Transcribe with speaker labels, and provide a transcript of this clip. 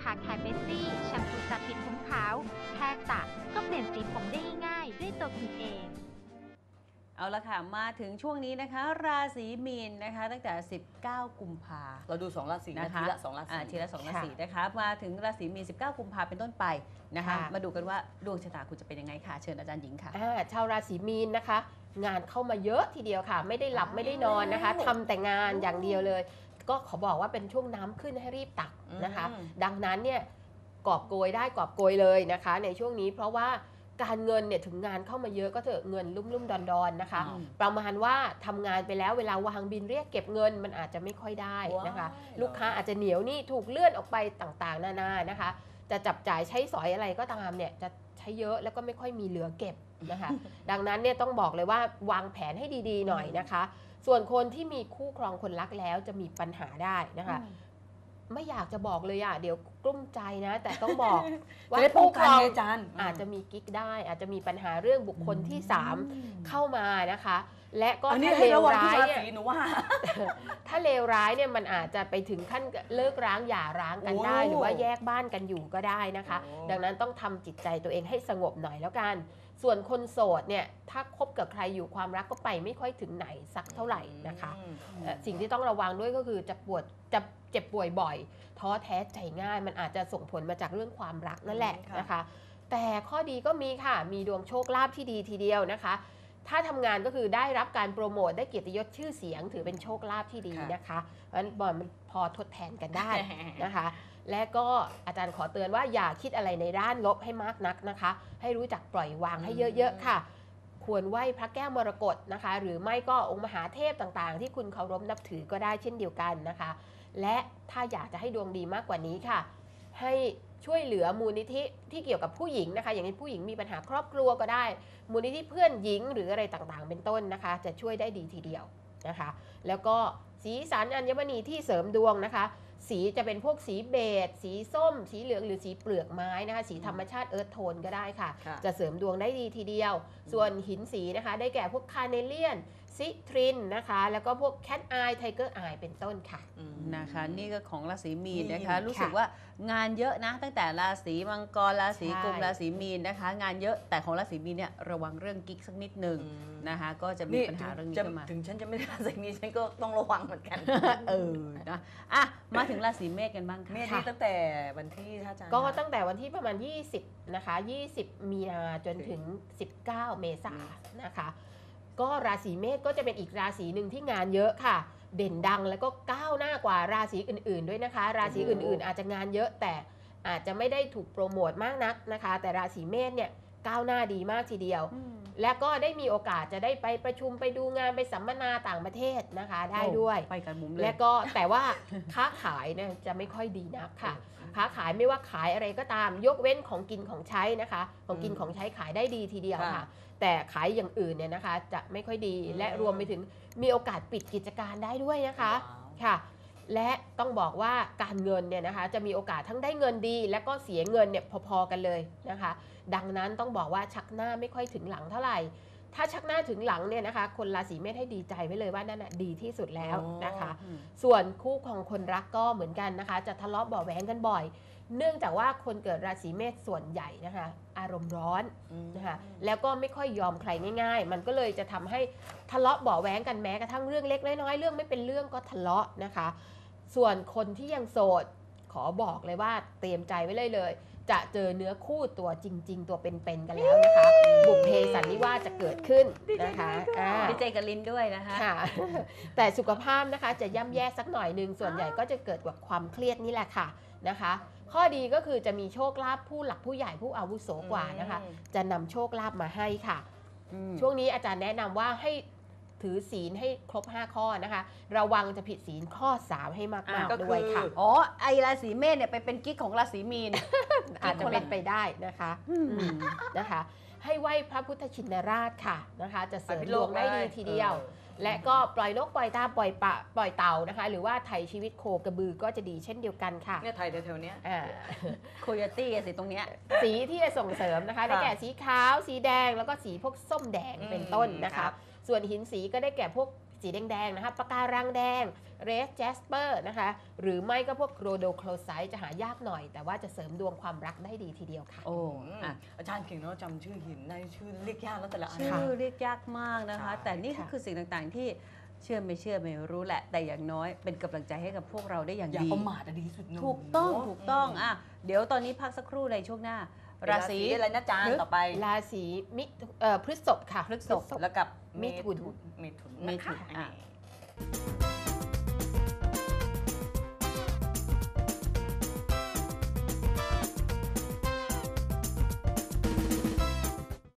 Speaker 1: ผ่าแคร์เบสซี่แชมพูจัดผิดผมขาวแค่สระก็เปลี่ยนสีผมได้ง่ายๆด้วยตัวคุณเอง
Speaker 2: เอาละค่ะ มาถึงช่วงนี้นะคะ ราศีมีนนะคะ ตั้งแต่ 19 กุมภา
Speaker 3: เราดูสองราศีนะ
Speaker 2: นะคะ
Speaker 3: ทีละสองราศี
Speaker 2: อ่าทีละสองรา
Speaker 4: ค่ะ
Speaker 2: ศีนะคะ มาถึงราศีมีน 19 กุมภาเป็นต้นไปนะคะ
Speaker 4: ค่ะ
Speaker 2: มาดูกันว่าดวงชะตาคุณจะเป็นยังไงค่ะ เชิญอาจารย์หญิงค่ะ
Speaker 4: อ่าชาวราศีมีนนะคะ งานเข้ามาเยอะทีเดียวค่ะ ไม่ได้หลับไม่ได้นอนนะคะทำแต่งานอย่างเดียวเลย ก็ขอบอกว่าเป็นช่วงน้ำขึ้นให้รีบตักนะคะ
Speaker 3: อืม
Speaker 4: ดังนั้นเนี่ยกอบโกยได้กอบโกยเลยนะคะ ในช่วงนี้เพราะว่าการเงินเนี่ยถึงงานเข้ามาเยอะก็เถอะเงินลุ่มๆดอนๆนะคะ
Speaker 3: อืม
Speaker 4: ประมาณว่าทำงานไปแล้วเวลาวางบินเรียกเก็บเงินมันอาจจะไม่ค่อยได้นะคะ
Speaker 3: ว้าย
Speaker 4: ลูกค้าอาจจะเหนียวหนี่ถูกเลื่อนออกไปต่างๆ นานานะคะ จะจับจ่ายใช้สอยอะไรก็ตามเนี่ยจะใช้เยอะแล้วก็ไม่ค่อยมีเหลือเก็บนะคะ ดังนั้นเนี่ยต้องบอกเลยว่าวางแผนให้ดีๆหน่อยนะคะ ส่วนคนที่มีคู่ครองคนรักแล้วจะมีปัญหาได้นะคะ ไม่อยากจะบอกเลยอะเดี๋ยวกลุ้มใจนะ แต่ต้องบอก ว่า
Speaker 3: จะได้ป้อง
Speaker 4: คู่ค
Speaker 3: กัน
Speaker 4: รอง
Speaker 3: ไงอาจารย์
Speaker 4: อาจจะมีกิ๊กได้ อาจจะมีปัญหาเรื่องบุคคลที่สามเข้ามานะคะ และก็
Speaker 3: อันนี้
Speaker 4: ถ้า
Speaker 3: ให้
Speaker 4: เลว
Speaker 3: ระวังทุ
Speaker 4: ร้ากย
Speaker 3: รา
Speaker 4: เนี่ย
Speaker 3: ศีหนูว่า
Speaker 4: ถ้าเลวร้ายเนี่ยมันอาจจะไปถึงขั้นเลิกร้างหย่าร้างกันได้
Speaker 3: โอ้
Speaker 4: หรือว่าแยกบ้านกันอยู่ก็ได้นะคะ
Speaker 3: โอ้
Speaker 4: ดังนั้นต้องทำจิตใจตัวเองให้สงบหน่อยแล้วกัน ส่วนคนโสดเนี่ยถ้าคบกับใครอยู่ความรักก็ไปไม่ค่อยถึงไหนสักเท่าไหร่นะคะ
Speaker 3: อืม
Speaker 4: เอ่อสิ่งที่ต้องระวังด้วยก็คือจะปวดจะเจ็บป่วยบ่อย ท้อแท้ใจง่าย มันอาจจะส่งผลมาจากเรื่องความรักนั่นแหละ
Speaker 3: อืมค่ะ
Speaker 4: นะคะ แต่ข้อดีก็มีค่ะมีดวงโชคลาภที่ดีทีเดียวนะคะ ถ้าทำงานก็คือได้รับการโปรโมทได้เกียรติยศชื่อเสียง ถือเป็นโชคลาภที่ดีนะคะเพราะฉะนั้นบอลมันพอทดแทนกันได้นะคะ และก็อาจารย์ขอเตือนว่าอย่าคิดอะไรในด้านลบให้มากนักนะคะ ให้รู้จักปล่อยวางให้เยอะๆค่ะ ควรไหว้พระแก้วมรกตนะคะ หรือไม่ก็องค์มหาเทพต่างๆ ที่คุณเคารพนับถือก็ได้เช่นเดียวกันนะคะ และถ้าอยากจะให้ดวงดีมากกว่านี้ค่ะ ให้ช่วยเหลือมูลนิธิที่เกี่ยวกับผู้หญิงนะคะ อย่างนี้ผู้หญิงมีปัญหาครอบครัวก็ได้ มูลนิธิเพื่อนหญิงหรืออะไรต่างๆ เป็นต้นนะคะ จะช่วยได้ดีทีเดียวนะคะ แล้วก็สีสันอัญมณีที่เสริมดวงนะคะ สีจะเป็นพวกสีเบจสีส้ม สีเหลืองหรือสีเปลือกไม้นะคะ สีธรรมชาติเอิร์ธโทนก็ได้ค่ะ
Speaker 3: ค่ะ
Speaker 4: จะเสริมดวงได้ดีทีเดียว ส่วนหินสีนะคะ ได้แก่พวกคาเนเลียนซิทรินนะคะ แล้วก็พวกแคทอายไทเกอร์อายเป็นต้นค่ะ
Speaker 3: อืม
Speaker 2: นะคะนี่ก็ของราศีมีน
Speaker 3: มีน
Speaker 2: นะคะรู้สึก
Speaker 4: ค่ะ
Speaker 2: ว่างานเยอะนะ ตั้งแต่ราศีมังกรราศีกุม
Speaker 4: ใช่
Speaker 2: ราศีมีนนะคะ งานเยอะแต่ของราศีมีนเนี่ยระวังเรื่องกิ๊กสักนิดหนึ่ง
Speaker 3: อืม
Speaker 2: นะคะ ก็จะมี
Speaker 3: นี่
Speaker 2: ปัญหาเรื่องนี้
Speaker 3: จะ
Speaker 2: ขึ้นมา
Speaker 3: ถึงฉันจะไม่ได้ราศีนี้ฉันก็ต้องระวังเหมือนกัน
Speaker 2: เออนะอะ มาถึงราศีเมษกันบ้างค่ะ
Speaker 3: เมษนี่ตั้งแต่วันที่ท่าอาจารย์
Speaker 4: ก็
Speaker 3: คะ
Speaker 4: ตั้งแต่วันที่ประมาณ 20 นะคะ 20 มีนาจนถึง 19 เมษายนนะคะ ก็ราศีเมษก็จะเป็นอีกราศีหนึ่งที่งานเยอะค่ะ เด่นดังแล้วก็ก้าวหน้ากว่าราศีอื่น ๆ ด้วยนะคะ ราศีอื่น ๆ อาจจะงานเยอะแต่อาจจะไม่ได้ถูกโปรโมทมากนักนะคะ แต่ราศีเมษเนี่ยก้าวหน้าดีมากทีเดียว และก็ได้มีโอกาสจะได้ไปประชุมไปดูงานไปสัมมนาต่างประเทศนะคะ ได้ด้วย
Speaker 2: ไปกันมุมเลย
Speaker 4: และก็แต่ว่าค้าขายเนี่ยจะไม่ค่อยดีนักค่ะ ค้าขายไม่ว่าขายอะไรก็ตาม ยกเว้นของกินของใช้นะคะ ของกิน
Speaker 3: อืม
Speaker 4: ของใช้ขายได้ดีทีเดียว
Speaker 3: ค่ะ
Speaker 4: ค่ะ แต่ขายอย่างอื่นเนี่ยนะคะจะไม่ค่อยดี
Speaker 3: อืม
Speaker 4: และรวมไปถึงมีโอกาสปิดกิจการได้ด้วยนะคะ
Speaker 3: ว้าว
Speaker 4: ค่ะ และต้องบอกว่าการเงินเนี่ยนะคะจะมีโอกาสทั้งได้เงินดี และก็เสียเงินเนี่ยพอๆกันเลยนะคะ ดังนั้นต้องบอกว่าชักหน้าไม่ค่อยถึงหลังเท่าไหร่ ถ้าชักหน้าถึงหลังเนี่ยนะคะ คนราศีเมษให้ดีใจไว้เลยว่านั่นน่ะดีที่สุดแล้วนะคะ
Speaker 2: อืม
Speaker 4: ส่วนคู่ของคนรักก็เหมือนกันนะคะ จะทะเลาะเบาะแหวงกันบ่อย เนื่องจากว่าคนเกิดราศีเมษส่วนใหญ่นะคะ อารมณ์ร้อน
Speaker 3: อืม
Speaker 4: นะคะแล้วก็ไม่ค่อยยอมใครง่าย ๆ มันก็เลยจะทำให้ทะเลาะเบาะแหวงกันแม้กระทั่งเรื่องเล็กน้อยๆเรื่องไม่เป็นเรื่องก็ทะเลาะนะคะ ส่วนคนที่ยังโสด ขอบอกเลยว่าเตรียมใจไว้เลยเลย จะเจอเนื้อคู่ตัวจริง ๆ ตัวเป็นๆกันแล้วนะคะ บุพเพสันนิวาสจะเกิดขึ้นนะคะอ่า
Speaker 2: ดีใจกับลินด้วยนะคะ
Speaker 4: ค่ะแต่สุขภาพนะคะจะย่ำแย่สักหน่อยหนึ่งส่วนใหญ่ก็จะเกิดจากความเครียดนี่แหละค่ะนะคะ ข้อดีก็คือจะมีโชคลาภผู้หลักผู้ใหญ่ผู้อาวุโสกว่านะคะ
Speaker 3: อืม
Speaker 4: จะนำโชคลาภมาให้ค่ะ
Speaker 2: อืม
Speaker 4: ช่วงนี้อาจารย์แนะนำว่าให้ ถือศีลให้ครบ 5 ข้อนะคะ ระวังจะผิดศีลข้อ 3 ให้มาก
Speaker 2: อ่า
Speaker 4: ๆด้วยค่ะ
Speaker 2: อ๋อ ไอราศีเมษเนี่ยไปเป็นกิ๊กของราศีมีน
Speaker 4: อาจจะเป็นไปได้นะคะ
Speaker 2: อืม
Speaker 4: อืมนะคะ ให้ไหว้พระพุทธชินราชค่ะนะคะ จะเสริมดวงได้ดีทีเดียว และก็ปล่อยนกปล่อยตาปล่อยปะปล่อยเต่านะคะ หรือว่าไถชีวิตโคกระบือก็จะดีเช่นเดียวกันค่ะ
Speaker 3: เนี่ยไทยแถวๆเนี้ย
Speaker 4: อ่า
Speaker 2: โคโยตี้สิตรงเนี้ย
Speaker 4: สีที่จะส่งเสริมนะคะได้แก่สีขาว สีแดงแล้วก็สีพวกส้มแดง
Speaker 3: อืม
Speaker 4: เป็นต้นนะ
Speaker 3: ครั
Speaker 4: คะ
Speaker 3: บ
Speaker 4: ส่วนหินสีก็ได้แก่พวกสีแดงๆนะคะปะการังแดงเรสแจสเปอร์นะคะ หรือไม่ก็พวกโรโดโคลไซต์จะหายากหน่อย แต่ว่าจะเสริมดวงความรักได้ดีทีเดียวค่ะ
Speaker 2: โอ้
Speaker 3: อืม
Speaker 2: อะ
Speaker 3: อาจารย์เก่งเนาะจำชื่อหินได้ชื่อเรียกยากแล้วแต่ละอัน
Speaker 2: ชื่
Speaker 3: ค่ะ
Speaker 2: อเรียกยากมากนะคะ
Speaker 3: ใช่
Speaker 2: แต่นี่ก็
Speaker 4: ค่ะ
Speaker 2: คือสิ่งต่างๆที่เชื่อไม่เชื่อไม่รู้แหละ แต่อย่างน้อยเป็นกำลังใจให้กับพวกเราได้อย่าง
Speaker 3: อย่า
Speaker 2: ดี
Speaker 3: ประมาทอะดีที่สุดหนู
Speaker 2: ถูกต้อง
Speaker 3: เนะ
Speaker 2: ถูกต้องอะเดี๋ยวตอนนี้พักสักครู่ในช่วงหน้า ราศี
Speaker 3: อะไรนะอาจารย์ต่อไป
Speaker 4: ราศีมิถุเอ่อพฤษภค่ะ
Speaker 2: พฤษภ
Speaker 3: แล้วกับ
Speaker 4: มิถุน
Speaker 3: เมถุน
Speaker 2: เม
Speaker 3: นะ
Speaker 2: ถุ
Speaker 3: คะ
Speaker 2: นอะ
Speaker 3: อ่า